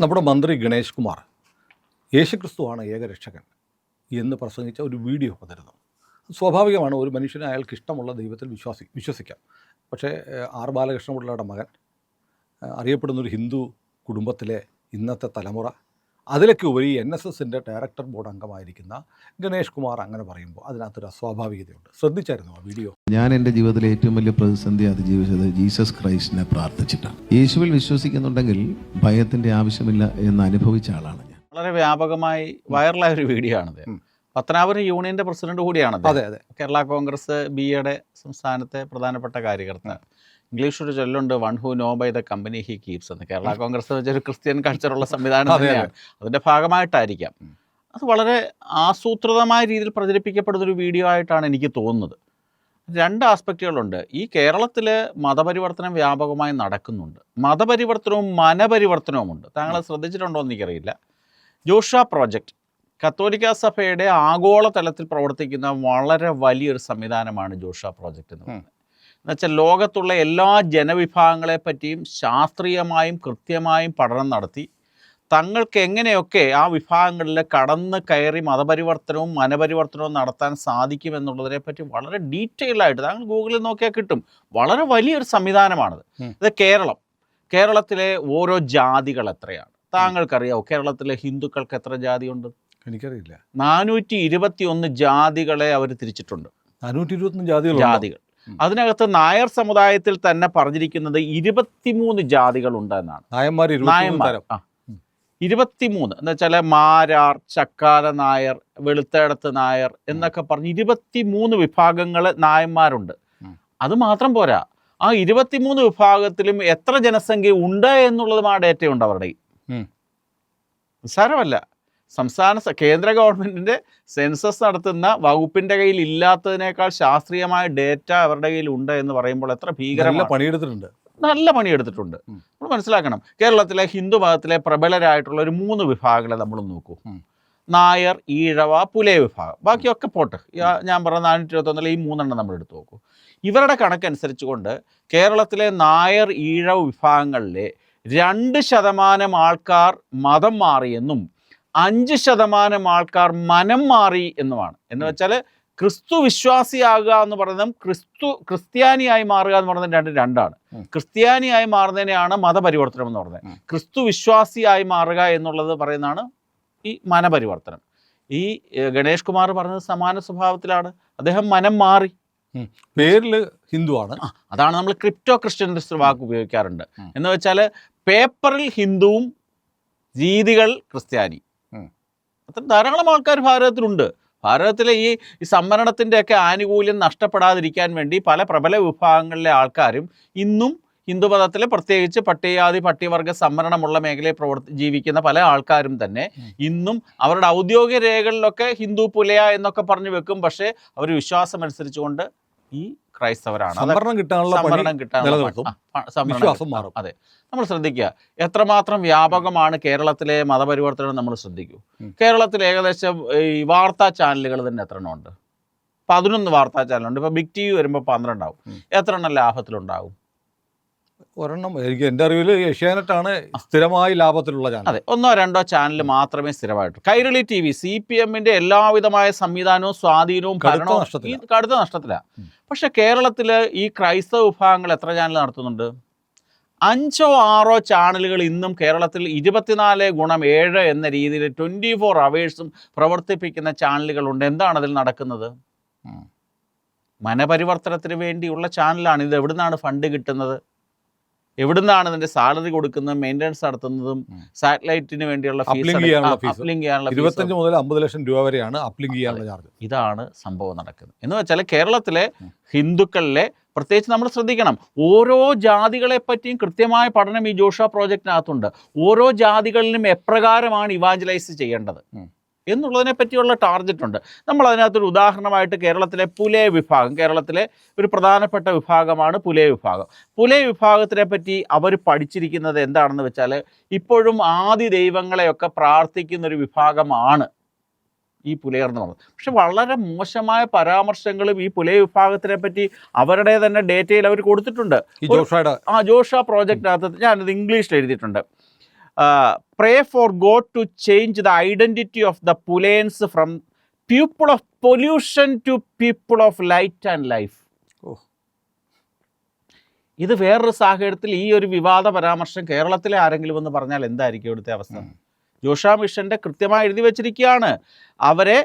നമ്മുടെ മന്ത്രി ഗണേഷ് കുമാർ യേശുക്രിസ്തുവാണ് ഏകരക്ഷകൻ എന്ന് പ്രസംഗിച്ച ഒരു വീഡിയോ പതിരുന്നു സ്വാഭാവികമാണ് ഒരു മനുഷ്യന് അയാൾക്ക് ഇഷ്ടമുള്ള ദൈവത്തിൽ വിശ്വാസി വിശ്വസിക്കാം. പക്ഷേ ആർ ബാലകൃഷ്ണപിള്ളയുടെ മകൻ അറിയപ്പെടുന്നൊരു ഹിന്ദു കുടുംബത്തിലെ ഇന്നത്തെ തലമുറ അതിലൊക്കെ ഉപരി എൻ എസ് എസിന്റെ ഡയറക്ടർ ബോർഡ് അംഗമായിരിക്കുന്ന ഗണേഷ് കുമാർ അങ്ങനെ പറയുമ്പോൾ അതിനകത്തൊരു അസ്വാഭാവികതയുണ്ട്. ശ്രദ്ധിച്ചായിരുന്നു ആ വീഡിയോ? ഞാൻ എന്റെ ജീവിതത്തിലെ ഏറ്റവും വലിയ പ്രതിസന്ധി അതിജീവിച്ചത് ജീസസ് ക്രൈസ്റ്റിനെ പ്രാർത്ഥിച്ചിട്ടാണ്. യേശുവിൽ വിശ്വസിക്കുന്നുണ്ടെങ്കിൽ ഭയത്തിന്റെ ആവശ്യമില്ല എന്ന് അനുഭവിച്ച ആളാണ് ഞാൻ. വളരെ വ്യാപകമായി വൈറലായ ഒരു വീഡിയോ ആണത്. പത്തനാപുരം യൂണിയന്റെ പ്രസിഡന്റ് കൂടിയാണത്. അതെ അതെ. കേരള കോൺഗ്രസ് ബി എയുടെ സംസ്ഥാനത്തെ പ്രധാനപ്പെട്ട കാര്യകർത്ത. ഇംഗ്ലീഷ് ഒരു ചൊല്ലുണ്ട് one who know by the company he keeps എന്ന്. കേരള കോൺഗ്രസ് വെച്ചൊരു ക്രിസ്ത്യൻ കൾച്ചറുള്ള സംവിധാനം. തന്നെയാണ്. അതിന്റെ ഭാഗമായിട്ടായിരിക്കാം. അത് വളരെ ആസൂത്രിതമായ രീതിയിൽ പ്രചരിപ്പിക്കപ്പെടുന്നൊരു വീഡിയോ ആയിട്ടാണ് എനിക്ക് തോന്നുന്നത്. രണ്ട് ആസ്പെക്റ്റുകളുണ്ട്. ഈ കേരളത്തിൽ മതപരിവർത്തനം വ്യാപകമായി നടക്കുന്നുണ്ട്. മതപരിവർത്തനവും മനപരിവർത്തനവും ഉണ്ട് താങ്കൾ ശ്രദ്ധിച്ചിട്ടുണ്ടോ എന്ന് എനിക്കറിയില്ല. ജോഷ പ്രോജക്റ്റ് കത്തോലിക്ക സഭയുടെ ആഗോള തലത്തിൽ പ്രവർത്തിക്കുന്ന വളരെ വലിയൊരു സംവിധാനമാണ് ജോഷ പ്രോജക്റ്റ് എന്ന് പറയുന്നത്. എന്നുവെച്ചാൽ ലോകത്തുള്ള എല്ലാ ജനവിഭാഗങ്ങളെ പറ്റിയും ശാസ്ത്രീയമായും കൃത്യമായും പഠനം നടത്തി. തങ്ങൾക്ക് എങ്ങനെയൊക്കെ ആ വിഭാഗങ്ങളിൽ കടന്ന് കയറി മതപരിവർത്തനവും മനപരിവർത്തനവും നടത്താൻ സാധിക്കുമെന്നുള്ളതിനെ പറ്റി വളരെ ഡീറ്റെയിൽ ആയിട്ട് താങ്കൾ ഗൂഗിളിൽ നോക്കിയാൽ കിട്ടും. വളരെ വലിയൊരു സംവിധാനമാണത്. അത് ഇത് കേരളം. കേരളത്തിലെ ഓരോ ജാതികൾ എത്രയാണ്? താങ്കൾക്കറിയാവോ കേരളത്തിലെ ഹിന്ദുക്കൾക്ക് എത്ര ജാതിയുണ്ട്? എനിക്കറിയില്ല. നാനൂറ്റി ഇരുപത്തി ഒന്ന് ജാതികളെ അവർ തിരിച്ചിട്ടുണ്ട്. നാനൂറ്റി ജാതികളുണ്ട്? ജാതികൾ. ഉം. അതിനകത്ത് നായർ സമുദായത്തിൽ തന്നെ പറഞ്ഞിരിക്കുന്നത് ഇരുപത്തിമൂന്ന് ജാതികളുണ്ട് എന്നാണ് നായന്മാർ ഇരുപത്തിമൂന്ന് നായന്മാർ ഇരുപത്തിമൂന്ന്. എന്ന് വെച്ചാൽ മാരാർ ചക്കാല നായർ വെളുത്തേടത്ത് നായർ എന്നൊക്കെ പറഞ്ഞ് ഇരുപത്തിമൂന്ന് വിഭാഗങ്ങൾ നായന്മാരുണ്ട്. അത് മാത്രം പോരാ. ആ ഇരുപത്തിമൂന്ന് വിഭാഗത്തിലും എത്ര ജനസംഖ്യ ഉണ്ട് എന്നുള്ളതുമാണ് ആ ഡേറ്റ ഉണ്ട് അവരുടെ. നിസ്സാരമല്ല. സംസ്ഥാന കേന്ദ്ര ഗവൺമെന്റിന്റെ സെൻസസ് നടത്തുന്ന വകുപ്പിന്റെ കയ്യിൽ ഇല്ലാത്തതിനേക്കാൾ ശാസ്ത്രീയമായ ഡേറ്റ അവരുടെ കയ്യിൽ ഉണ്ട് എന്ന് പറയുമ്പോൾ എത്ര ഭീകര പണിയെടുത്തിട്ടുണ്ട്. നല്ല പണിയെടുത്തിട്ടുണ്ട്. നമ്മൾ മനസ്സിലാക്കണം. കേരളത്തിലെ ഹിന്ദു മതത്തിലെ പ്രബലരായിട്ടുള്ള ഒരു മൂന്ന് വിഭാഗങ്ങളെ നമ്മൾ നോക്കൂ. നായർ ഈഴവ പുലയ വിഭാഗം. ബാക്കിയൊക്കെ പോട്ടെ. ഞാൻ പറഞ്ഞ നാനൂറ്റി ഇരുപത്തൊന്നിലെ ഈ മൂന്നെണ്ണം നമ്മൾ എടുത്തു നോക്കൂ. ഇവരുടെ കണക്കനുസരിച്ച് കൊണ്ട് കേരളത്തിലെ നായർ ഈഴവ വിഭാഗങ്ങളിലെ രണ്ട് ശതമാനം ആൾക്കാർ മതം മാറിയെന്നും അഞ്ച് ശതമാനം ആൾക്കാർ മനം മാറി എന്നുമാണ്. എന്ന് വെച്ചാൽ ക്രിസ്തു വിശ്വാസിയാകുക എന്ന് പറയുന്നതും ക്രിസ്തു ക്രിസ്ത്യാനിയായി മാറുക എന്ന് പറയുന്നത് രണ്ട് രണ്ടാണ്. ക്രിസ്ത്യാനിയായി മാറുന്നതിനെയാണ് മതപരിവർത്തനം എന്ന് പറയുന്നത്. ക്രിസ്തു വിശ്വാസിയായി മാറുക എന്നുള്ളത് പറയുന്നതാണ് ഈ മനപരിവർത്തനം. ഈ ഗണേഷ് കുമാർ പറഞ്ഞത് സമാന സ്വഭാവത്തിലാണ്. അദ്ദേഹം മനം മാറി. പേരിൽ ഹിന്ദുവാണ് അതാണ് നമ്മൾ ക്രിപ്റ്റോ ക്രിസ്ത്യൻസ് വാക്ക് ഉപയോഗിക്കാറുണ്ട്. എന്ന് വെച്ചാൽ പേപ്പറിൽ ഹിന്ദുവും രീതികൾ ക്രിസ്ത്യാനി. അത്ര ധാരാളം ആൾക്കാർ ഭാരതത്തിലുണ്ട്. ഭാരതത്തിലെ ഈ സംവരണത്തിന്റെയൊക്കെ ആനുകൂല്യം നഷ്ടപ്പെടാതിരിക്കാൻ വേണ്ടി പല പ്രബല വിഭാഗങ്ങളിലെ ആൾക്കാരും ഇന്നും ഹിന്ദുമതത്തിലെ പ്രത്യേകിച്ച് പട്ടികജാതി പട്ടികവർഗ സംവരണമുള്ള മേഖലയിൽ പ്രവർത്തി ജീവിക്കുന്ന പല ആൾക്കാരും തന്നെ ഇന്നും അവരുടെ ഔദ്യോഗിക രേഖകളിലൊക്കെ ഹിന്ദു പുലയ എന്നൊക്കെ പറഞ്ഞു വെക്കും. പക്ഷേ അവർ വിശ്വാസമനുസരിച്ചുകൊണ്ട് ഈ ക്രൈസ്തവരാണ്. സംവരണം കിട്ടാനുള്ള സംവരണം വിശ്വാസം മാറും. അതെ. നമ്മൾ ശ്രദ്ധിക്കുക എത്രമാത്രം വ്യാപകമാണ് കേരളത്തിലെ മതപരിവർത്തനം നമ്മൾ ശ്രദ്ധിക്കൂ. കേരളത്തിൽ ഏകദേശം ഈ വാർത്താ ചാനലുകൾ തന്നെ എത്ര എണ്ണം ഉണ്ട്? പതിനൊന്ന് വാർത്താ ചാനലുണ്ട്. ഇപ്പൊ ബിഗ് ടി വി വരുമ്പോൾ പന്ത്രണ്ടാവും. എത്ര എണ്ണം ലാഭത്തിലുണ്ടാവും? ഒരെണ്ണം എനിക്ക് എന്റെ അറിവിൽ ഏഷ്യാനെറ്റാണ് സ്ഥിരമായി ലാഭത്തിലുള്ള ചാനൽ അതെ ഒന്നോ രണ്ടോ ചാനൽ മാത്രമേ സ്ഥിരമായിട്ട് Kairali T V C P എമ്മിന്റെ എല്ലാവിധമായ സംവിധാനവും സ്വാധീനവും കടുത്ത നഷ്ടത്തിലാണ്. പക്ഷെ കേരളത്തിൽ ഈ ക്രൈസ്തവ വിഭാഗങ്ങൾ എത്ര ചാനൽ നടത്തുന്നുണ്ട്? അഞ്ചോ ആറോ ചാനലുകൾ ഇന്നും കേരളത്തിൽ ഇരുപത്തിനാല് ഗുണം ഏഴ് എന്ന രീതിയിൽ ട്വന്റി ഫോർ അവേഴ്സും പ്രവർത്തിപ്പിക്കുന്ന ചാനലുകളുണ്ട് എന്താണ് അതിൽ നടക്കുന്നത്. മനപരിവർത്തനത്തിന് വേണ്ടിയുള്ള ചാനലാണ് ഇത് എവിടുന്നാണ് ഫണ്ട് കിട്ടുന്നത്? എവിടുന്നാണ് ഇതിന്റെ സാലറി കൊടുക്കുന്നതും മെയിന്റനൻസ് നടത്തുന്നതും സാറ്റലൈറ്റിന് വേണ്ടിയുള്ള. അപ്ലിങ്ക് ചെയ്യാനുള്ള ഇരുപത്തഞ്ച് മുതൽ അമ്പത് ലക്ഷം രൂപ വരെയാണ് അപ്ലിങ്ക് ചെയ്യാനുള്ള ചാർജ് ഇതാണ് സംഭവം നടക്കുന്നത്. എന്ന് വെച്ചാൽ കേരളത്തിലെ ഹിന്ദുക്കളിലെ പ്രത്യേകിച്ച് നമ്മൾ ശ്രദ്ധിക്കണം ഓരോ ജാതികളെ പറ്റിയും കൃത്യമായ പഠനം ഈ ജോഷ പ്രോജക്റ്റിനകത്തുണ്ട് ഓരോ ജാതികളിലും എപ്രകാരമാണ് ഇവാഞ്ചലൈസ് ചെയ്യേണ്ടത്. എന്നുള്ളതിനെ പറ്റിയുള്ള ടാർഗറ്റ് ഉണ്ട്. നമ്മൾ അതിനകത്തൊരു ഉദാഹരണമായിട്ട് കേരളത്തിലെ പുലേ വിഭാഗം കേരളത്തിലെ ഒരു പ്രധാനപ്പെട്ട വിഭാഗമാണ് പുലേ വിഭാഗം. പുലേ വിഭാഗത്തിനെ പറ്റി അവർ പഠിച്ചിരിക്കുന്നത് എന്താണെന്ന് വെച്ചാൽ ഇപ്പോഴും ആദി ദൈവങ്ങളെയൊക്കെ പ്രാർത്ഥിക്കുന്ന ഒരു വിഭാഗമാണ് ഈ പുലയർ എന്ന് പറഞ്ഞത് പക്ഷെ വളരെ മോശമായ പരാമർശങ്ങളും ഈ പുലയ വിഭാഗത്തിനെ പറ്റി അവരുടെ തന്നെ ഡേറ്റയിൽ അവർ കൊടുത്തിട്ടുണ്ട്. ആ ജോഷ പ്രോജക്റ്റിനകത്ത് ഞാനത് ഇംഗ്ലീഷിൽ എഴുതിയിട്ടുണ്ട്. Pray for God to change the identity of the Pulayans from people of pollution to people of light and life ഓ. ഇത് വേറൊരു സാഹചര്യത്തിൽ ഈ ഒരു വിവാദ പരാമർശം കേരളത്തിലെ ആരെങ്കിലും എന്ന് പറഞ്ഞാൽ എന്തായിരിക്കും ഇവിടുത്തെ അവസ്ഥ? ജോഷ മിഷന്റെ കൃത്യമായി എഴുതി വെച്ചിരിക്കുകയാണ്. അവരെ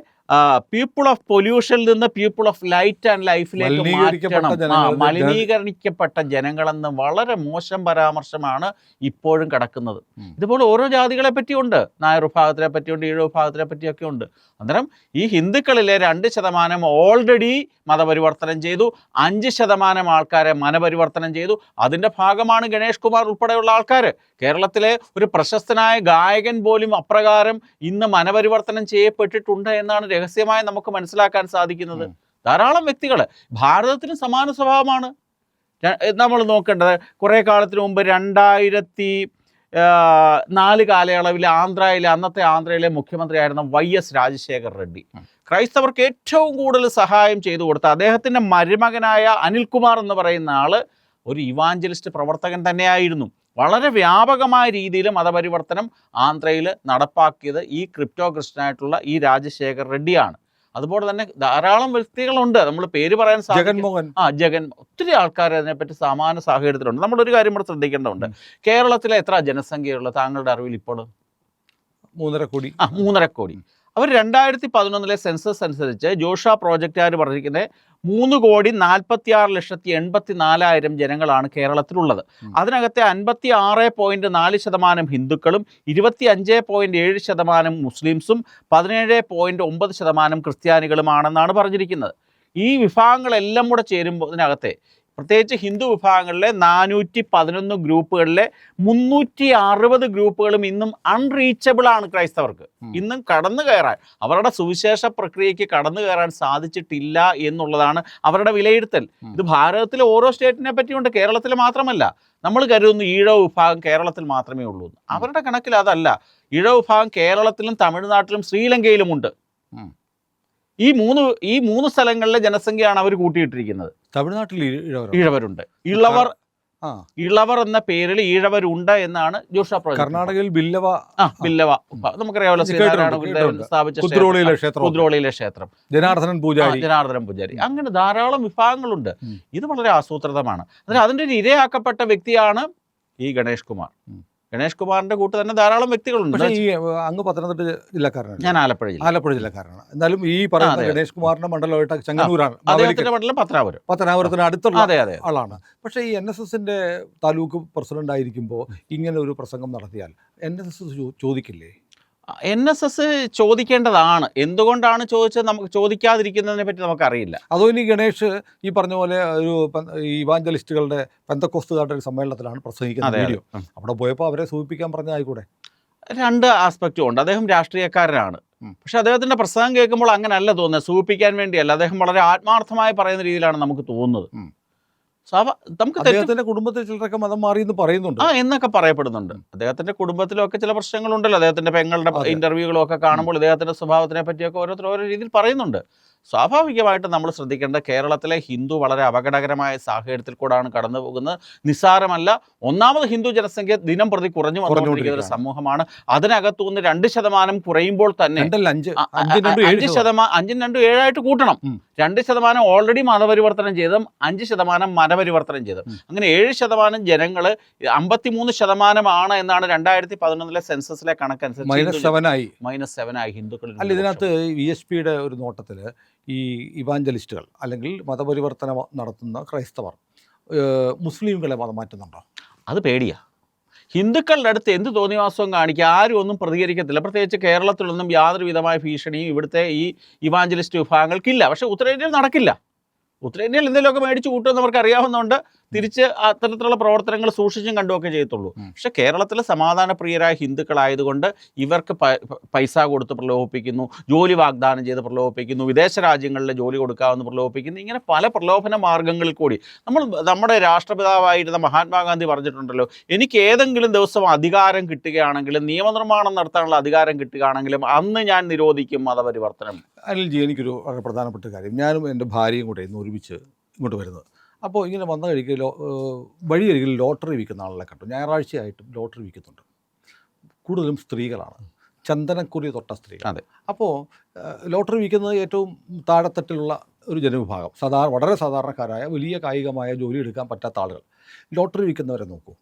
പീപ്പിൾ ഓഫ് പൊല്യൂഷനിൽ നിന്ന് പീപ്പിൾ ഓഫ് ലൈറ്റ് ആൻഡ് ലൈഫിലേക്ക് മാറ്റണം. മലിനീകരിക്കപ്പെട്ട ജനങ്ങളെന്ന് വളരെ മോശം പരാമർശമാണ് ഇപ്പോഴും കിടക്കുന്നത്. ഇതുപോലെ ഓരോ ജാതികളെ പറ്റിയുണ്ട്. നായർ വിഭാഗത്തിനെ പറ്റിയുണ്ട് ഈഴ വിഭാഗത്തിനെ പറ്റിയൊക്കെ ഉണ്ട്. അന്നേരം ഈ ഹിന്ദുക്കളിലെ രണ്ട് ശതമാനം ഓൾറെഡി മതപരിവർത്തനം ചെയ്തു. അഞ്ച് ശതമാനം ആൾക്കാരെ മനപരിവർത്തനം ചെയ്തു. അതിന്റെ ഭാഗമാണ് ഗണേഷ് കുമാർ ഉൾപ്പെടെയുള്ള ആൾക്കാർ കേരളത്തിലെ ഒരു പ്രശസ്തനായ ഗായകൻ പോലും അപ്രകാരം ഇന്ന് മനപരിവർത്തനം ചെയ്യപ്പെട്ടിട്ടുണ്ട് എന്നാണ് രഹസ്യമായി നമുക്ക് മനസ്സിലാക്കാൻ സാധിക്കുന്നത്. ധാരാളം വ്യക്തികൾ. ഭാരതത്തിന് സമാന സ്വഭാവമാണ്. നമ്മൾ നോക്കേണ്ടത് കുറേ കാലത്തിന് മുമ്പ് രണ്ടായിരത്തി നാല് കാലയളവിൽ ആന്ധ്രയിലെ അന്നത്തെ ആന്ധ്രയിലെ മുഖ്യമന്ത്രിയായിരുന്ന വൈ എസ് രാജശേഖർ റെഡ്ഡി. ക്രൈസ്തവർക്ക് ഏറ്റവും കൂടുതൽ സഹായം ചെയ്തു കൊടുത്ത അദ്ദേഹത്തിന്റെ മരുമകനായ അനിൽകുമാർ എന്ന് പറയുന്ന ആൾ ഒരു ഇവാഞ്ചലിസ്റ്റ് പ്രവർത്തകൻ തന്നെയായിരുന്നു. വളരെ വ്യാപകമായ രീതിയിൽ മതപരിവർത്തനം ആന്ധ്രയിൽ നടപ്പാക്കിയത് ഈ ക്രിപ്റ്റോ ക്രിസ്ത്യനായിട്ടുള്ള ഈ രാജശേഖർ റെഡ്ഡിയാണ്. അതുപോലെ തന്നെ ധാരാളം വ്യക്തികളുണ്ട്. നമ്മൾ പേര് പറയാൻ സാധിക്കും. ജഗൻമോഹൻ. ആ ജഗൻ ഒത്തിരി ആൾക്കാർ അതിനെപ്പറ്റി സമാന സാഹചര്യത്തിലുണ്ട്. നമ്മളൊരു കാര്യം കൂടെ ശ്രദ്ധിക്കേണ്ടതുണ്ട്. കേരളത്തിലെ എത്ര ജനസംഖ്യയുള്ള താങ്കളുടെ അറിവിൽ ഇപ്പോൾ? മൂന്നര കോടി. ആ മൂന്നര കോടി. അവർ രണ്ടായിരത്തി പതിനൊന്നിലെ സെൻസസ് അനുസരിച്ച് ജോഷ പ്രോജക്റ്റുകാർ പറഞ്ഞിരിക്കുന്നത് മൂന്ന് കോടി നാൽപ്പത്തി ആറ് ലക്ഷത്തി എൺപത്തി നാലായിരം ജനങ്ങളാണ് കേരളത്തിലുള്ളത്. അതിനകത്തെ അൻപത്തി ആറ് പോയിന്റ് നാല് ശതമാനം ഹിന്ദുക്കളും ഇരുപത്തി അഞ്ച് പോയിന്റ് ഏഴ് ശതമാനം മുസ്ലിംസും പതിനേഴ് പോയിന്റ് ഒമ്പത് ശതമാനം ക്രിസ്ത്യാനികളുമാണെന്നാണ് പറഞ്ഞിരിക്കുന്നത് ഈ വിഭാഗങ്ങളെല്ലാം കൂടെ ചേരുമ്പോൾ ഇതിനകത്തെ പ്രത്യേകിച്ച് ഹിന്ദു വിഭാഗങ്ങളിലെ നാനൂറ്റി പതിനൊന്ന് ഗ്രൂപ്പുകളിലെ മുന്നൂറ്റി അറുപത് ഗ്രൂപ്പുകളും ഇന്നും അൺറീച്ചബിൾ ആണ് ക്രൈസ്തവർക്ക്. ഇന്നും കടന്നു കയറാൻ അവരുടെ സുവിശേഷ പ്രക്രിയയ്ക്ക് കടന്നു കയറാൻ സാധിച്ചിട്ടില്ല എന്നുള്ളതാണ് അവരുടെ വിലയിരുത്തൽ. ഇത് ഭാരതത്തിലെ ഓരോ സ്റ്റേറ്റിനെ പറ്റിയുണ്ട് കേരളത്തിൽ മാത്രമല്ല. നമ്മൾ കരുതുന്നു ഈഴവ വിഭാഗം കേരളത്തിൽ മാത്രമേ ഉള്ളൂ. അവരുടെ കണക്കിൽ അതല്ല. ഈഴവ വിഭാഗം കേരളത്തിലും തമിഴ്നാട്ടിലും ശ്രീലങ്കയിലുമുണ്ട്. ഈ മൂന്ന് ഈ മൂന്ന് സ്ഥലങ്ങളിലെ ജനസംഖ്യയാണ് അവർ കൂട്ടിയിട്ടിരിക്കുന്നത്. തമിഴ്നാട്ടിൽ ഇഴവരുണ്ട്. ഈഴവരുണ്ട് ഇളവർ ഇളവർ എന്ന പേരിൽ ഈഴവരുണ്ട് എന്നാണ് ജോഷ കർണാടകയിൽ ബില്ലവ ആ ബില്ലവ. നമുക്കറിയാമല്ലോ. സ്ഥാപിച്ച. കുദ്രോളിയിലെ ക്ഷേത്രം. ജനാർദ്ദനൻ പൂജാരി. ജനാർദ്ദനൻ പൂജാരി. അങ്ങനെ ധാരാളം വിഭാഗങ്ങളുണ്ട്. ഇത് വളരെ ആസൂത്രിതമാണ്. അതിന് അതിന്റെ ഒരു ഇരയാക്കപ്പെട്ട വ്യക്തിയാണ് ഈ ഗണേഷ് കുമാർ. ഗണേഷ് കുമാറിന്റെ കൂട്ട് തന്നെ ധാരാളം വ്യക്തികളുണ്ട്. ഈ അങ്ങ് പത്തനംതിട്ട ജില്ലക്കാരനാണ്. ഞാൻ ആലപ്പുഴ ആലപ്പുഴ ജില്ലക്കാരനാണ്. എന്നാലും ഈ പറയുന്ന. ഗണേഷ് കുമാറിന്റെ മണ്ഡലമായിട്ട് ചങ്ങന്നൂരാണ് മണ്ഡലം പത്തനാപുരം. പത്തനാപുരത്തിന് അടുത്തുള്ള അതെ അതെ ആളാണ്. പക്ഷേ ഈ എൻ എസ് എസിന്റെ താലൂക്ക് പ്രസിഡന്റ് ആയിരിക്കുമ്പോൾ ഇങ്ങനെ ഒരു പ്രസംഗം നടത്തിയാൽ എൻ എസ് എസ് ചോദിക്കില്ലേ? എൻ എസ് എസ് ചോദിക്കേണ്ടതാണ്. എന്തുകൊണ്ടാണ് ചോദിച്ചത്? നമുക്ക് ചോദിക്കാതിരിക്കുന്നതിനെ പറ്റി നമുക്കറിയില്ല. അതോ ഇനി ഗണേഷ് ഈ പറഞ്ഞ പോലെ ഒരു ഈ ഇവാഞ്ചലിസ്റ്റുകളുടെ പെന്തക്കോസ്തുകാരുടെ ഒരു സമ്മേളനത്തിലാണ് പ്രസംഗിക്കുന്ന അതെ, അതെ. വീഡിയോ. അവിടെ പോയപ്പോൾ അവരെ സൂചിപ്പിക്കാൻ പറഞ്ഞായിക്കൂടെ രണ്ട് ആസ്പെക്റ്റും ഉണ്ട്. അദ്ദേഹം രാഷ്ട്രീയക്കാരനാണ്. പക്ഷെ അദ്ദേഹത്തിന്റെ പ്രസംഗം കേൾക്കുമ്പോൾ അങ്ങനെയല്ല തോന്നുന്നത്. സൂചിപ്പിക്കാൻ വേണ്ടിയല്ല. അദ്ദേഹം വളരെ ആത്മാർത്ഥമായി പറയുന്ന രീതിയിലാണ് നമുക്ക് തോന്നുന്നത്. നമുക്ക് അദ്ദേഹത്തിന്റെ കുടുംബത്തിൽ ചിലരൊക്കെ മതം മാറി എന്ന് പറയുന്നുണ്ട്. ആ എന്നൊക്കെ പറയപ്പെടുന്നുണ്ട്. അദ്ദേഹത്തിന്റെ കുടുംബത്തിലൊക്കെ ചില പ്രശ്നങ്ങളുണ്ടല്ലോ. അദ്ദേഹത്തിന്റെ പെങ്ങളുടെ ഇന്റർവ്യൂകളൊക്കെ കാണുമ്പോൾ അദ്ദേഹത്തിന്റെ സ്വഭാവത്തിനെ പറ്റിയൊക്കെ ഓരോരുത്തർ ഓരോ രീതിയിൽ പറയുന്നുണ്ട്. സ്വാഭാവികമായിട്ട് നമ്മൾ ശ്രദ്ധിക്കേണ്ട കേരളത്തിലെ ഹിന്ദു വളരെ അപകടകരമായ സാഹചര്യത്തിൽ കൂടാണ് കടന്നു പോകുന്നത് നിസ്സാരമല്ല ഒന്നാമത് ഹിന്ദു ജനസംഖ്യ ദിനം പ്രതി കുറഞ്ഞു വന്നുകൊണ്ടിരിക്കുന്ന ഒരു സമൂഹമാണ് അതിനകത്തു നിന്ന് രണ്ട് ശതമാനം കുറയുമ്പോൾ തന്നെ അഞ്ച് ശതമാനം. അഞ്ചും രണ്ടും ഏഴായിട്ട് കൂട്ടണം. രണ്ട് ശതമാനം ഓൾറെഡി മതപരിവർത്തനം ചെയ്തും അഞ്ച് ശതമാനം മനപരിവർത്തനം ചെയ്തും. അങ്ങനെ ഏഴ് ശതമാനം ജനങ്ങൾ അമ്പത്തിമൂന്ന് ശതമാനമാണ് എന്നാണ് രണ്ടായിരത്തി പതിനൊന്നിലെ സെൻസസിലെ കണക്കനുസരിച്ച് മൈനസ് ഹിന്ദു- സെവനായി മൈനസ് സെവൻ ആയി ഹിന്ദുക്കളിൽ അല്ല ഇതിനകത്ത് വി എസ് പിയുടെ ഒരു നോട്ടത്തിൽ ഈ ഇവാഞ്ചലിസ്റ്റുകൾ അല്ലെങ്കിൽ മതപരിവർത്തനം നടത്തുന്ന ക്രൈസ്തവർ മുസ്ലിംകളെ മതം മാറ്റുന്നുണ്ടോ? അത് പേടിയാ. ഹിന്ദുക്കളുടെ അടുത്ത് എന്ത് തോന്നിവാസവും കാണിക്കുക ആരും ഒന്നും പ്രതികരിക്കത്തില്ല. പ്രത്യേകിച്ച് കേരളത്തിലൊന്നും യാതൊരു വിധമായ ഭീഷണിയും ഇവിടുത്തെ ഈ ഇവാഞ്ചലിസ്റ്റ് വിഭാഗങ്ങൾക്കില്ല. പക്ഷേ ഉത്തരേന്ത്യയിൽ നടക്കില്ല. ഉത്തരേന്ത്യയിൽ എന്തെങ്കിലുമൊക്കെ മേടിച്ച് കൂട്ടുമെന്ന് അവർക്ക് അറിയാവുന്നതുകൊണ്ട് തിരിച്ച് അത്തരത്തിലുള്ള പ്രവർത്തനങ്ങൾ സൂക്ഷിച്ചും കണ്ടുമൊക്കെ ചെയ്യത്തുള്ളൂ. പക്ഷെ കേരളത്തിലെ സമാധാനപ്രിയരായ ഹിന്ദുക്കളായതുകൊണ്ട് ഇവർക്ക് പൈസ കൊടുത്ത് പ്രലോഭിപ്പിക്കുന്നു ജോലി വാഗ്ദാനം ചെയ്ത് പ്രലോഭിപ്പിക്കുന്നു വിദേശ രാജ്യങ്ങളിൽ ജോലി കൊടുക്കാമെന്ന് പ്രലോഭിപ്പിക്കുന്നു ഇങ്ങനെ പല പ്രലോഭന മാർഗങ്ങളിൽ കൂടി. നമ്മൾ നമ്മുടെ രാഷ്ട്രപിതാവായിരുന്ന മഹാത്മാഗാന്ധി പറഞ്ഞിട്ടുണ്ടല്ലോ എനിക്ക് ഏതെങ്കിലും ദിവസം അധികാരം കിട്ടുകയാണെങ്കിലും നിയമനിർമ്മാണം നടത്താനുള്ള അധികാരം കിട്ടുകയാണെങ്കിലും അന്ന് ഞാൻ നിരോധിക്കും മതപരിവർത്തനം. അനിൽജി എനിക്കൊരു വളരെ പ്രധാനപ്പെട്ട കാര്യം. ഞാനും എന്റെ ഭാര്യയും കൂടെ ഇന്ന് ഒരുമിച്ച് ഇങ്ങോട്ട് വരുന്നത്. അപ്പോൾ ഇങ്ങനെ വന്ന കഴിക്ക് ലോ ഏഹ് വഴിയരികിൽ ലോട്ടറി വിൽക്കുന്ന ആളെ കണ്ടു. ഞായറാഴ്ചയായിട്ടും ലോട്ടറി വിൽക്കുന്നുണ്ട്. കൂടുതലും സ്ത്രീകളാണ്. ചന്ദനക്കുറി തൊട്ട സ്ത്രീ അതെ. അപ്പോൾ ലോട്ടറി വിൽക്കുന്നത് ഏറ്റവും താഴെത്തട്ടിലുള്ള ഒരു ജനവിഭാഗം. സാധാരണ വളരെ സാധാരണക്കാരായ വലിയ കായികമായ ജോലി എടുക്കാൻ പറ്റാത്ത ആളുകൾ. ലോട്ടറി വിൽക്കുന്നവരെ നോക്കൂ.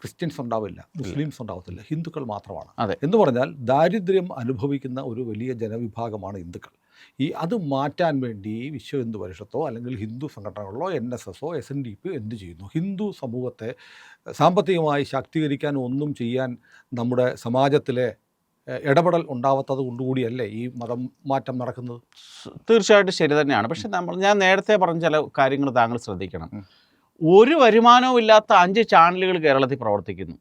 ക്രിസ്ത്യൻസ് ഉണ്ടാവില്ല മുസ്ലിംസ് ഉണ്ടാവത്തില്ല ഹിന്ദുക്കൾ മാത്രമാണ്. അതെ. എന്ന് പറഞ്ഞാൽ ദാരിദ്ര്യം അനുഭവിക്കുന്ന ഒരു വലിയ ജനവിഭാഗമാണ് ഹിന്ദുക്കൾ. ഈ അത് മാറ്റാൻ വേണ്ടി വിശ്വ ഹിന്ദു പരിഷത്തോ അല്ലെങ്കിൽ ഹിന്ദു സംഘടനകളോ എൻ എസ് എസോ എസ് എൻ ഡി പി എന്ത് ചെയ്യുന്നു? ഹിന്ദു സമൂഹത്തെ സാമ്പത്തികമായി ശാക്തീകരിക്കാൻ ഒന്നും ചെയ്യാൻ നമ്മുടെ സമാജത്തിലെ ഇടപെടൽ ഉണ്ടാവാത്തത് കൊണ്ടുകൂടിയല്ലേ ഈ മതം മാറ്റം നടക്കുന്നത്? തീർച്ചയായിട്ടും ശരി തന്നെയാണ്. പക്ഷെ നമ്മൾ ഞാൻ നേരത്തെ പറഞ്ഞ ചില കാര്യങ്ങൾ താങ്കൾ ശ്രദ്ധിക്കണം. ഒരു വരുമാനവും ഇല്ലാത്ത അഞ്ച് ചാനലുകൾ കേരളത്തിൽ പ്രവർത്തിക്കുന്നു.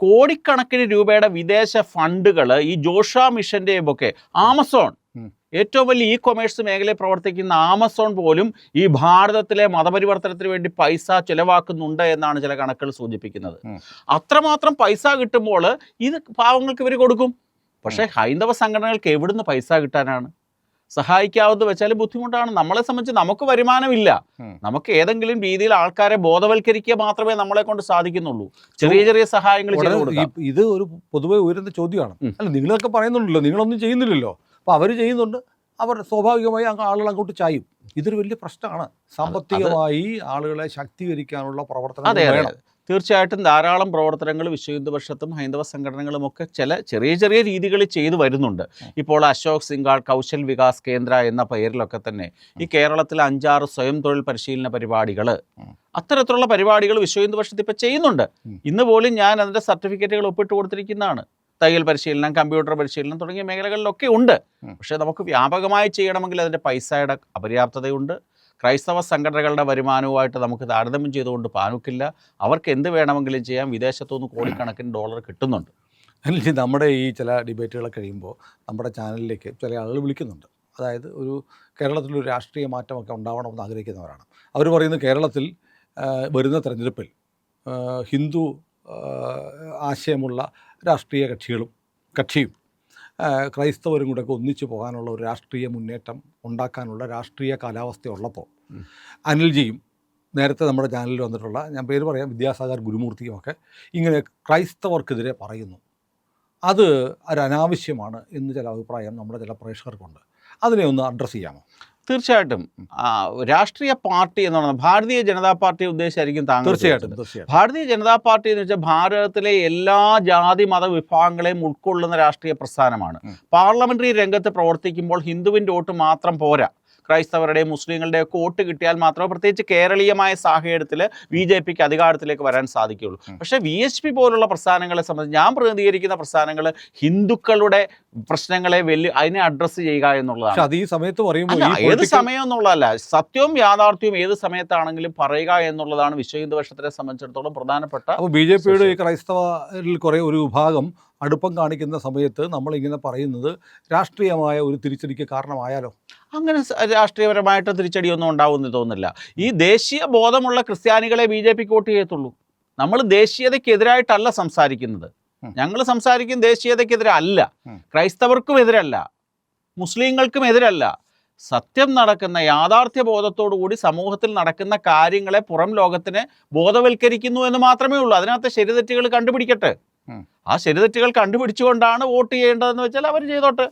കോടിക്കണക്കിന് രൂപയുടെ വിദേശ ഫണ്ടുകൾ ഈ ജോഷ മിഷന്റെയും ഒക്കെ ആമസോൺ. ഏറ്റവും വലിയ ഇ കൊമേഴ്സ് മേഖലയിൽ പ്രവർത്തിക്കുന്ന ആമസോൺ പോലും ഈ ഭാരതത്തിലെ മതപരിവർത്തനത്തിന് വേണ്ടി പൈസ ചിലവാക്കുന്നുണ്ട് എന്നാണ് ചില കണക്കുകൾ സൂചിപ്പിക്കുന്നത്. അത്രമാത്രം പൈസ കിട്ടുമ്പോൾ ഇത് പാവങ്ങൾക്ക് ഇവർ കൊടുക്കും. പക്ഷേ ഹൈന്ദവ സംഘടനകൾക്ക് എവിടുന്ന് പൈസ കിട്ടാനാണ്? സഹായിക്കാവുന്ന വെച്ചാൽ ബുദ്ധിമുട്ടാണ്. നമ്മളെ സംബന്ധിച്ച് നമുക്ക് വരുമാനമില്ല. നമുക്ക് ഏതെങ്കിലും രീതിയിൽ ആൾക്കാരെ ബോധവൽക്കരിക്കുക മാത്രമേ നമ്മളെ കൊണ്ട് സാധിക്കുന്നുള്ളൂ. ചെറിയ ചെറിയ സഹായങ്ങൾ ഇത് ഒരു പൊതുവെ ഉയരുന്ന ചോദ്യമാണ്. അല്ല നിങ്ങളൊക്കെ പറയുന്നുണ്ടല്ലോ നിങ്ങളൊന്നും ചെയ്യുന്നില്ലല്ലോ. അപ്പോൾ അവർ ചെയ്യുന്നുണ്ട്. അവർ സ്വാഭാവികമായി അങ്ങ് ആളുകൾ അങ്ങോട്ട് ചായും. ഇതൊരു വലിയ പ്രശ്നമാണ്. സാമ്പത്തികമായി ആളുകളെ ശാക്തീകരിക്കാനുള്ള പ്രവർത്തനം അതെ വേണം. തീർച്ചയായിട്ടും ധാരാളം പ്രവർത്തനങ്ങൾ വിശ്വഹിന്ദു പക്ഷത്തും ഹൈന്ദവ സംഘടനകളും ഒക്കെ ചില ചെറിയ ചെറിയ രീതികളിൽ ചെയ്തു വരുന്നുണ്ട്. ഇപ്പോൾ അശോക് സിംഗാൾ കൗശൽ വികാസ് കേന്ദ്ര എന്ന പേരിലൊക്കെ തന്നെ ഈ കേരളത്തിലെ അഞ്ചാറ് സ്വയം തൊഴിൽ പരിശീലന പരിപാടികൾ അത്തരത്തിലുള്ള പരിപാടികൾ വിശ്വഹിന്ദു പക്ഷത്ത് ഇപ്പോൾ ചെയ്യുന്നുണ്ട്. ഇന്ന് പോലും ഞാൻ അതിന്റെ സർട്ടിഫിക്കറ്റുകൾ ഒപ്പിട്ട് കൊടുത്തിരിക്കുന്നതാണ്. തയ്യൽ പരിശീലനം കമ്പ്യൂട്ടർ പരിശീലനം തുടങ്ങിയ മേഖലകളിലൊക്കെ ഉണ്ട്. പക്ഷേ നമുക്ക് വ്യാപകമായി ചെയ്യണമെങ്കിൽ അതിന്റെ പൈസയുടെ അപര്യാപ്തതയുണ്ട്. ക്രൈസ്തവ സംഘടനകളുടെ വരുമാനവുമായിട്ട് നമുക്ക് താരതമ്യം ചെയ്തുകൊണ്ട് പാനുക്കില്ല. അവർക്ക് എന്ത് വേണമെങ്കിലും ചെയ്യാം. വിദേശത്തുനിന്ന് കോടിക്കണക്കിന് ഡോളർ കിട്ടുന്നുണ്ട്. അല്ലെങ്കിൽ നമ്മുടെ ഈ ചില ഡിബേറ്റുകൾ കഴിയുമ്പോൾ നമ്മുടെ ചാനലിലേക്ക് ചില ആളുകൾ വിളിക്കുന്നുണ്ട്. അതായത് ഒരു കേരളത്തിലൊരു രാഷ്ട്രീയ മാറ്റമൊക്കെ ഉണ്ടാവണമെന്ന് ആഗ്രഹിക്കുന്നവരാണ്. അവർ പറയുന്നത് കേരളത്തിൽ വരുന്ന തെരഞ്ഞെടുപ്പിൽ ഹിന്ദു ആശയമുള്ള രാഷ്ട്രീയ കക്ഷികളും കക്ഷിയും ക്രൈസ്തവരും കൂടെ ഒക്കെ ഒന്നിച്ചു പോകാനുള്ള ഒരു രാഷ്ട്രീയ മുന്നേറ്റം ഉണ്ടാക്കാനുള്ള രാഷ്ട്രീയ കാലാവസ്ഥ ഉള്ളപ്പോൾ. അനിൽജിയും നേരത്തെ നമ്മുടെ ചാനലിൽ വന്നിട്ടുള്ള ഞാൻ പേര് പറയാം വിദ്യാസാഗർ ഗുരുമൂർത്തിയുമൊക്കെ ഇങ്ങനെ ക്രൈസ്തവർക്കെതിരെ പറയുന്നു. അത് ഒരു അനാവശ്യമാണ് എന്ന് ചില അഭിപ്രായം നമ്മുടെ ചില പ്രേക്ഷകർക്കുണ്ട്. അതിനെ ഒന്ന് അഡ്രസ്സ് ചെയ്യാമോ? തീർച്ചയായിട്ടും. രാഷ്ട്രീയ പാർട്ടി എന്ന് പറയുന്നത്. ഭാരതീയ ജനതാ പാർട്ടി ഉദ്ദേശിച്ചായിരിക്കും താങ്കൾ തീർച്ചയായിട്ടും ഭാരതീയ ജനതാ പാർട്ടി എന്ന് വെച്ചാൽ ഭാരതത്തിലെ എല്ലാ ജാതി മത വിഭാഗങ്ങളെയും ഉൾക്കൊള്ളുന്ന രാഷ്ട്രീയ പ്രസ്ഥാനമാണ്. പാർലമെന്ററി രംഗത്ത് പ്രവർത്തിക്കുമ്പോൾ ഹിന്ദുവിന്റെ വോട്ട് മാത്രം പോരാ. ക്രൈസ്തവരുടെയും മുസ്ലിങ്ങളുടെയും ഒക്കെ വോട്ട് കിട്ടിയാൽ മാത്രമേ പ്രത്യേകിച്ച് കേരളീയമായ സാഹചര്യത്തിൽ ബി ജെ പിക്ക് അധികാരത്തിലേക്ക് വരാൻ സാധിക്കുകയുള്ളൂ. പക്ഷേ വി എച്ച് പി പോലുള്ള പ്രസ്ഥാനങ്ങളെ സംബന്ധിച്ച് ഞാൻ പ്രതിനിധീകരിക്കുന്ന പ്രസ്ഥാനങ്ങൾ ഹിന്ദുക്കളുടെ പ്രശ്നങ്ങളെ വെല്ലു അതിനെ അഡ്രസ്സ് ചെയ്യുക എന്നുള്ളതാണ്. അത് ഈ സമയത്ത് പറയുമ്പോൾ ഏത് സമയം എന്നുള്ളതല്ല. സത്യവും യാഥാർത്ഥ്യവും ഏത് സമയത്താണെങ്കിലും പറയുക എന്നുള്ളതാണ് വിശ്വ ഹിന്ദു സംബന്ധിച്ചിടത്തോളം പ്രധാനപ്പെട്ട അപ്പോൾ ബി ജെ പിയുടെ ഈ ക്രൈസ്തവരിൽ കുറേ ഒരു വിഭാഗം അടുപ്പം കാണിക്കുന്ന സമയത്ത് നമ്മളിങ്ങനെ പറയുന്നത് രാഷ്ട്രീയമായ ഒരു തിരിച്ചടിക്ക് കാരണമായാലോ? അങ്ങനെ രാഷ്ട്രീയപരമായിട്ട് തിരിച്ചടിയൊന്നും ഉണ്ടാവുമെന്ന് തോന്നുന്നില്ല. ഈ ദേശീയ ബോധമുള്ള ക്രിസ്ത്യാനികളെ ബി ജെ പിക്ക് വോട്ട് ചെയ്യത്തുള്ളൂ. നമ്മൾ ദേശീയതയ്ക്കെതിരായിട്ടല്ല സംസാരിക്കുന്നത്. ഞങ്ങൾ സംസാരിക്കും ദേശീയതയ്ക്കെതിരെ അല്ല ക്രൈസ്തവർക്കും എതിരല്ല. മുസ്ലിങ്ങൾക്കും എതിരല്ല. സത്യം നടക്കുന്ന യാഥാർത്ഥ്യ ബോധത്തോടു കൂടി സമൂഹത്തിൽ നടക്കുന്ന കാര്യങ്ങളെ പുറം ലോകത്തിന് ബോധവൽക്കരിക്കുന്നു എന്ന് മാത്രമേ ഉള്ളൂ. അതിനകത്ത് ശരിതെറ്റുകൾ കണ്ടുപിടിക്കട്ടെ. ആ ശരിതെറ്റുകൾ കണ്ടുപിടിച്ചുകൊണ്ടാണ് വോട്ട് ചെയ്യേണ്ടതെന്ന് വെച്ചാൽ അവർ ചെയ്തോട്ടെ.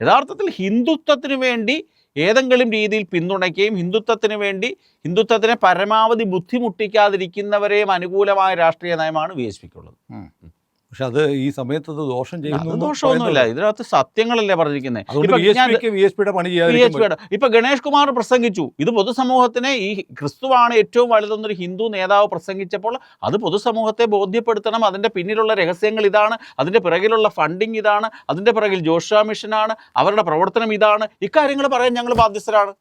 യഥാർത്ഥത്തിൽ ഹിന്ദുത്വത്തിന് വേണ്ടി ഏതെങ്കിലും രീതിയിൽ പിന്തുണയ്ക്കുകയും ഹിന്ദുത്വത്തിന് വേണ്ടി ഹിന്ദുത്വത്തിനെ പരമാവധി ബുദ്ധിമുട്ടിക്കാതിരിക്കുന്നവരെയും അനുകൂലമായ രാഷ്ട്രീയ നയമാണ് വി പിക്കുള്ളത്. പക്ഷെ അത് ഈ സമയത്ത് അത് ദോഷം ചെയ്യുന്നു ദോഷമൊന്നുമില്ല. ഇതിനകത്ത് സത്യങ്ങളല്ലേ പറഞ്ഞിരിക്കുന്നത് ഇപ്പൊ ഗണേഷ് കുമാർ പ്രസംഗിച്ചു. ഇത് പൊതുസമൂഹത്തിനെ ഈ ക്രിസ്തുവാണ് ഏറ്റവും വലുതെന്നൊരു ഹിന്ദു നേതാവ് പ്രസംഗിച്ചപ്പോൾ അത് പൊതുസമൂഹത്തെ ബോധ്യപ്പെടുത്തണം. അതിന്റെ പിന്നിലുള്ള രഹസ്യങ്ങൾ ഇതാണ്. അതിന്റെ പിറകിലുള്ള ഫണ്ടിങ് ഇതാണ്. അതിന്റെ പിറകിൽ ജോഷ മിഷനാണ്. അവരുടെ പ്രവർത്തനം ഇതാണ്. ഇക്കാര്യങ്ങൾ പറയാൻ ഞങ്ങൾ ബാധ്യസ്ഥരാണ്.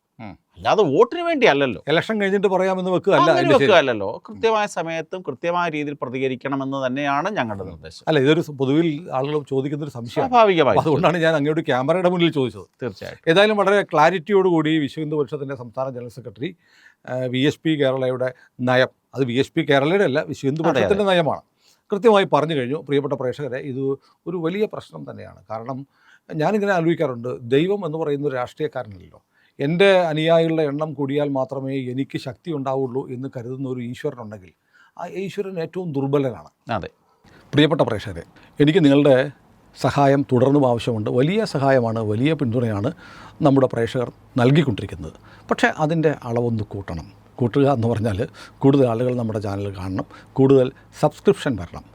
അല്ലാതെ വോട്ടിന് വേണ്ടി അല്ലല്ലോ ഇലക്ഷൻ കഴിഞ്ഞിട്ട് പറയാമെന്ന് അതിന്റെ വെക്കുകയല്ലോ കൃത്യമായ സമയത്തും കൃത്യമായ രീതിയിൽ പ്രതികരിക്കണമെന്ന് തന്നെയാണ് ഞങ്ങളുടെ നിർദ്ദേശം. അല്ല ഇതൊരു പൊതുവിൽ ആളുകൾ ചോദിക്കുന്ന ഒരു സംശയമാണ്. സ്വാഭാവികമായി. അതുകൊണ്ടാണ് ഞാൻ അങ്ങോട്ട് ക്യാമറയുടെ മുന്നിൽ ചോദിച്ചത്. തീർച്ചയായിട്ടും. ഏതായാലും വളരെ ക്ലാരിറ്റിയോടുകൂടി വിശ്വ ഹിന്ദു പരിഷത്തിന്റെ സംസ്ഥാന general secretary V S P കേരളയുടെ നയം. അത് വി എസ് പി കേരളയുടെ അല്ല വിശ്വ ഹിന്ദു പരിഷത്തിന്റെ നയമാണ്. കൃത്യമായി പറഞ്ഞു കഴിഞ്ഞു പ്രിയപ്പെട്ട പ്രേക്ഷകരെ ഇത് ഒരു വലിയ പ്രശ്നം തന്നെയാണ്. കാരണം ഞാനിങ്ങനെ ആലോചിക്കാറുണ്ട് ദൈവം എന്ന് പറയുന്ന ഒരു രാഷ്ട്രീയക്കാരനല്ലല്ലോ എന്റെ അനുയായികളുടെ എണ്ണം കൂടിയാൽ മാത്രമേ എനിക്ക് ശക്തി ഉണ്ടാവുള്ളൂ എന്ന് കരുതുന്ന ഒരു ഈശ്വരനുണ്ടെങ്കിൽ ആ ഈശ്വരൻ ഏറ്റവും ദുർബലനാണ്. അതെ. പ്രിയപ്പെട്ട പ്രേക്ഷകരെ എനിക്ക് നിങ്ങളുടെ സഹായം തുടർന്നും ആവശ്യമുണ്ട്. വലിയ സഹായമാണ് വലിയ പിന്തുണയാണ് നമ്മുടെ പ്രേക്ഷകർ നൽകിക്കൊണ്ടിരിക്കുന്നത്. പക്ഷേ അതിന്റെ അളവൊന്ന് കൂട്ടണം. കൂട്ടുക എന്ന് പറഞ്ഞാൽ കൂടുതൽ ആളുകൾ നമ്മുടെ ചാനൽ കാണണം. കൂടുതൽ സബ്സ്ക്രിപ്ഷൻ വരണം.